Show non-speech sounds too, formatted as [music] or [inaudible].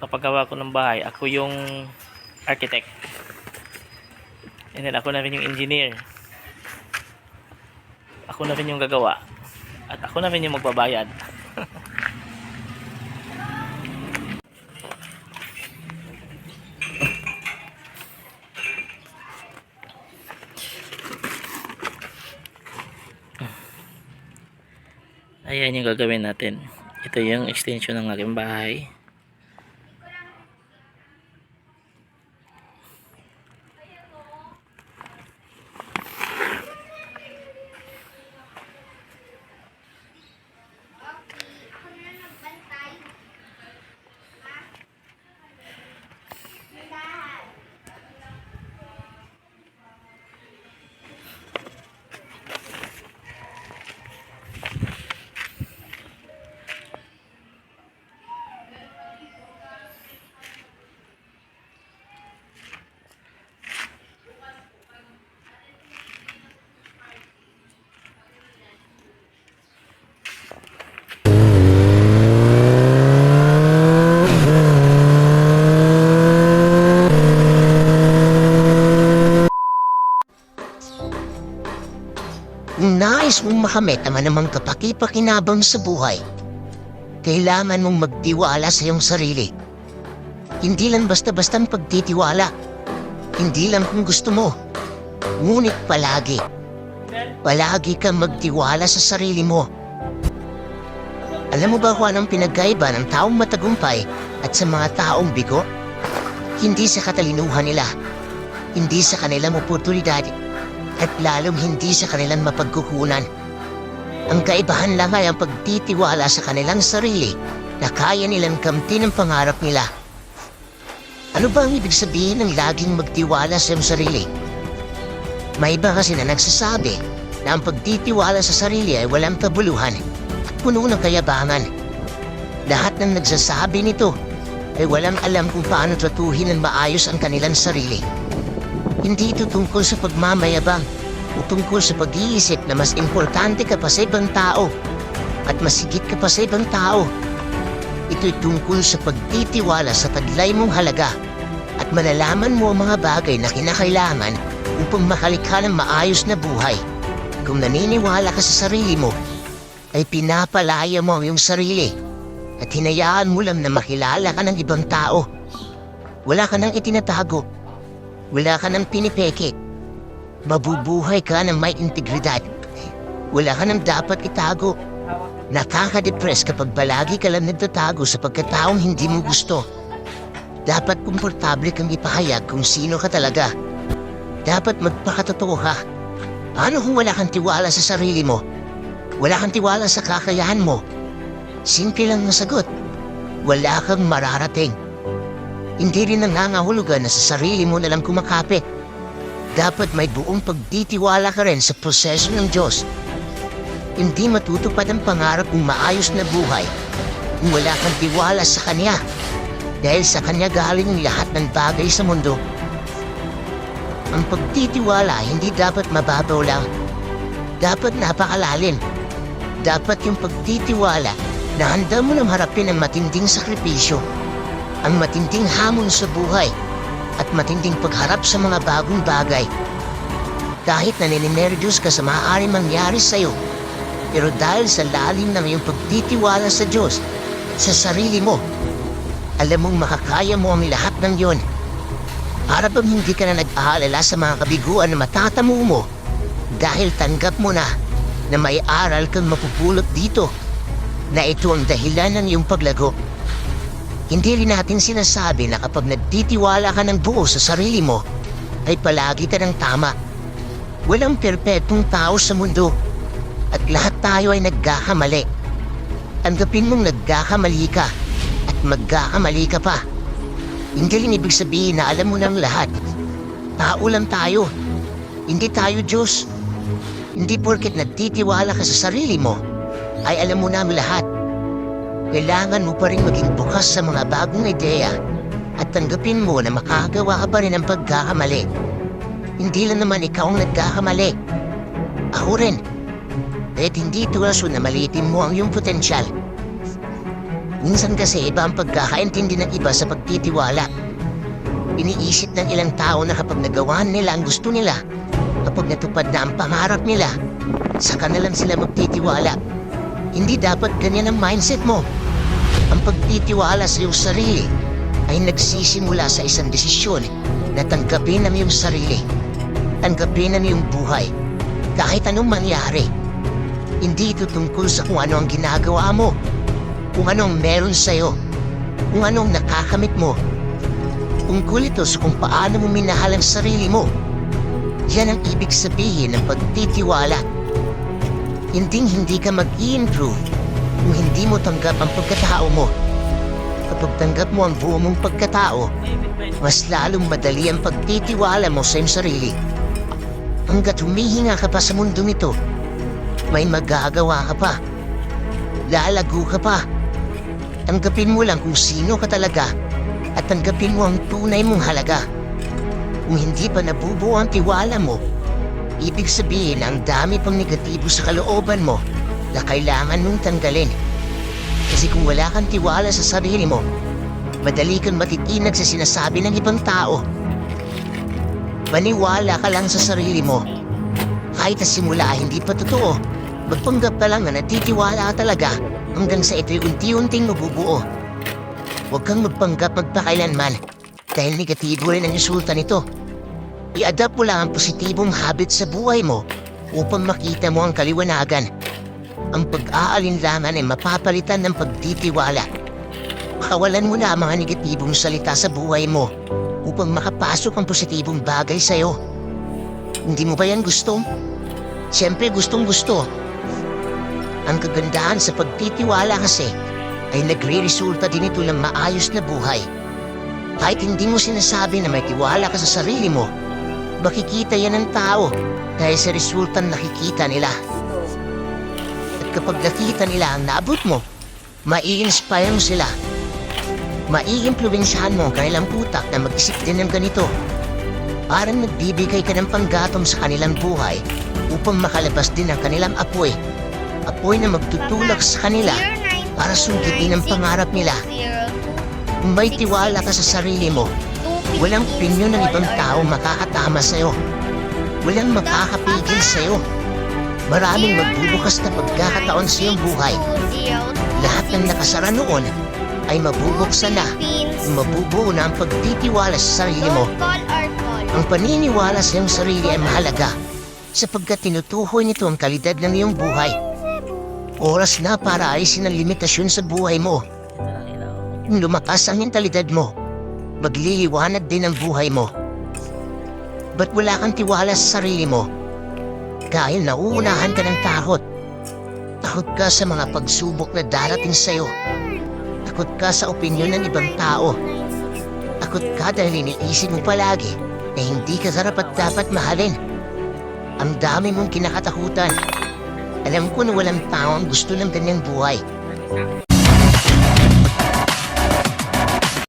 napagawa ko ng bahay, ako yung architect. And then ako na rin yung engineer. Ako na rin yung gagawa. At ako na rin yung magbabayad. [laughs] Ayan yung gagawin natin. Ito yung extension ng aking bahay. Nais mong makamit ang anumang kapakipakinabang sa buhay, kailangan mong magtiwala sa iyong sarili. Hindi lang basta-bastang pagtitiwala. Hindi lang kung gusto mo. Ngunit palagi. Palagi kang magtiwala sa sarili mo. Alam mo ba kung anong pinagkaiba ng taong matagumpay at sa mga taong bigo? Hindi sa katalinuhan nila. Hindi sa kanilang oportunidad at lalong hindi sa kanilang mapagkukunan. Ang kaibahan lang ay ang pagtitiwala sa kanilang sarili na kaya nilang kamtin ang pangarap nila. Ano ba ang ibig sabihin ng laging magtiwala sa iyong sarili? May iba kasi na nagsasabi na ang pagtitiwala sa sarili ay walang kabuluhan at puno ng kayabangan. Lahat ng nagsasabi nito ay walang alam kung paano tratuhin ng maayos ang kanilang sarili. Hindi ito tungkol sa pagmamayabang o tungkol sa pag-iisip na mas importante ka pa sa ibang tao at masigit ka pa sa ibang tao. Ito'y tungkol sa pagtitiwala sa taglay mong halaga at malalaman mo ang mga bagay na kinakailangan upang makalikha ng maayos na buhay. Kung naniniwala ka sa sarili mo, ay pinapalaya mo ang iyong sarili at hinayaan mo lang na makilala ka ng ibang tao. Wala ka nang itinatago wala ka ng pinipeke. Mabubuhay ka ng may integridad. Wala ka ng dapat itago. Nakaka-depress kapag palagi ka lang nagtatago sa pagkataong hindi mo gusto. Dapat komportable kang ipahayag kung sino ka talaga. Dapat magpakatotoo ka. Paano kung wala kang tiwala sa sarili mo? Wala kang tiwala sa kakayahan mo? Simple lang ang sagot. Wala kang mararating. Hindi rin nangangahulugan na sa sarili mo nalang kumakapit. Dapat may buong pagtitiwala ka rin sa proseso ng Diyos. Hindi matutupad ang pangarap ng maayos na buhay kung wala kang tiwala sa Kanya. Dahil sa Kanya galing ang lahat ng bagay sa mundo. Ang pagtitiwala hindi dapat mababaw lang. Dapat napakalalim. Dapat yung pagtitiwala na handa mo nang harapin ang matinding sakripisyo ang matinding hamon sa buhay at matinding pagharap sa mga bagong bagay. Kahit na nininerdyos ka sa maaaring mangyari sa'yo, pero dahil sa lalim ng iyong pagtitiwala sa Diyos, sa sarili mo, alam mong makakaya mo ang lahat ng yon. Para bang hindi ka na nag-aalala sa mga kabiguan na matatamo mo dahil tanggap mo na na may aral kang mapupulot dito na ito ang dahilan ng iyong paglago. Hindi rin natin sinasabi na kapag nagtitiwala ka ng buo sa sarili mo, ay palagi ka ng tama. Walang perpetong tao sa mundo at lahat tayo ay nagkakamali. Tanggapin mong nagkakamali ka at magkakamali ka pa. Hindi rin ibig sabihin na alam mo ng lahat. Tao lang tayo. Hindi tayo Diyos. Hindi porket nagtitiwala ka sa sarili mo, ay alam mo na ang lahat. Kailangan mo pa rin maging bukas sa mga bagong ideya at tanggapin mo na makakagawa ka pa rin ng pagkakamali. Hindi lang naman ikaw ang nagkakamali. Ako rin. Kahit hindi ito rason na malitin mo ang iyong potensyal. Minsan kasi iba ang pagkakaintindi ng iba sa pagtitiwala. Iniisip ng ilang tao na kapag nagawa nila ang gusto nila, kapag natupad na ang pangarap nila, saka na sila magtitiwala. Hindi dapat ganyan ang mindset mo. Ang pagtitiwala sa iyong sarili ay nagsisimula sa isang desisyon na tanggapin ang iyong sarili. Tanggapin ang iyong buhay. Kahit anong mangyari. Hindi ito tungkol sa kung ano ang ginagawa mo. Kung ano ang meron sa'yo. Kung ano ang nakakamit mo. Tungkol ito sa kung paano mo minahal ang sarili mo. Yan ang ibig sabihin ng pagtitiwala. Hinding hindi ka mag-i-improve kung hindi mo tanggap ang pagkatao mo. Kapag tanggap mo ang buo mong pagkatao, mas lalong madali ang pagtitiwala mo sa iyong sarili. Hanggat humihinga ka pa sa mundong ito, may magagawa ka pa. Lalago ka pa. Tanggapin mo lang kung sino ka talaga at tanggapin mo ang tunay mong halaga. Kung hindi pa nabubuo ang tiwala mo, ibig sabihin ang dami pang negatibo sa kalooban mo na kailangan mong tanggalin. Kasi kung wala kang tiwala sa sarili mo, madali kang matitinag sa sinasabi ng ibang tao. Maniwala ka lang sa sarili mo. Kahit sa simula hindi pa totoo, magpanggap ka lang na natitiwala ka talaga hanggang sa ito'y unti-unting mabubuo. Huwag kang magpanggap magpakailanman dahil negatibo rin ang resulta nito. I-adapt mo lang ang positibong habit sa buhay mo upang makita mo ang kaliwanagan. Ang pag-aalinlangan ay mapapalitan ng pagtitiwala. Pakawalan mo na ang mga negatibong salita sa buhay mo upang makapasok ang positibong bagay sa'yo. Hindi mo ba yan gusto? Siyempre gustong gusto. Ang kagandahan sa pagtitiwala kasi ay nagre-resulta din ito ng maayos na buhay. Kahit hindi mo sinasabi na may tiwala ka sa sarili mo, makikita yan ng tao dahil sa resultang nakikita nila. Kapag nakita nila ang naabot mo, mai-inspire mo sila. Mai-impluensyahan mo ang kanilang putak na mag-isip din ng ganito. Parang nagbibigay ka ng panggatong sa kanilang buhay upang makalabas din ang kanilang apoy. Apoy na magtutulak sa kanila para sungkitin ang pangarap nila. Kung may tiwala ka sa sarili mo, walang opinyon ng ibang tao makakatama sa'yo. Walang makakapigil sa'yo. Maraming magbubukas na pagkakataon sa iyong buhay. Lahat ng nakasara noon ay mabubuksan na. Mabubuo na ang pagtitiwala sa sarili mo. Ang paniniwala sa iyong sarili ay mahalaga sapagkat tinutuhoy nito ang kalidad ng iyong buhay. Oras na para alisin ang limitasyon sa buhay mo. Lumakas ang mentalidad mo, magliliwanag din ang buhay mo. Ba't wala kang tiwala sa sarili mo? Dahil nauunahan ka ng takot. Takot ka sa mga pagsubok na darating sa'yo. Takot ka sa opinyon ng ibang tao. Takot ka dahil iniisip mo palagi na hindi ka karapat dapat mahalin. Ang dami mong kinakatakutan. Alam ko na walang tao ang gusto ng ganyang buhay.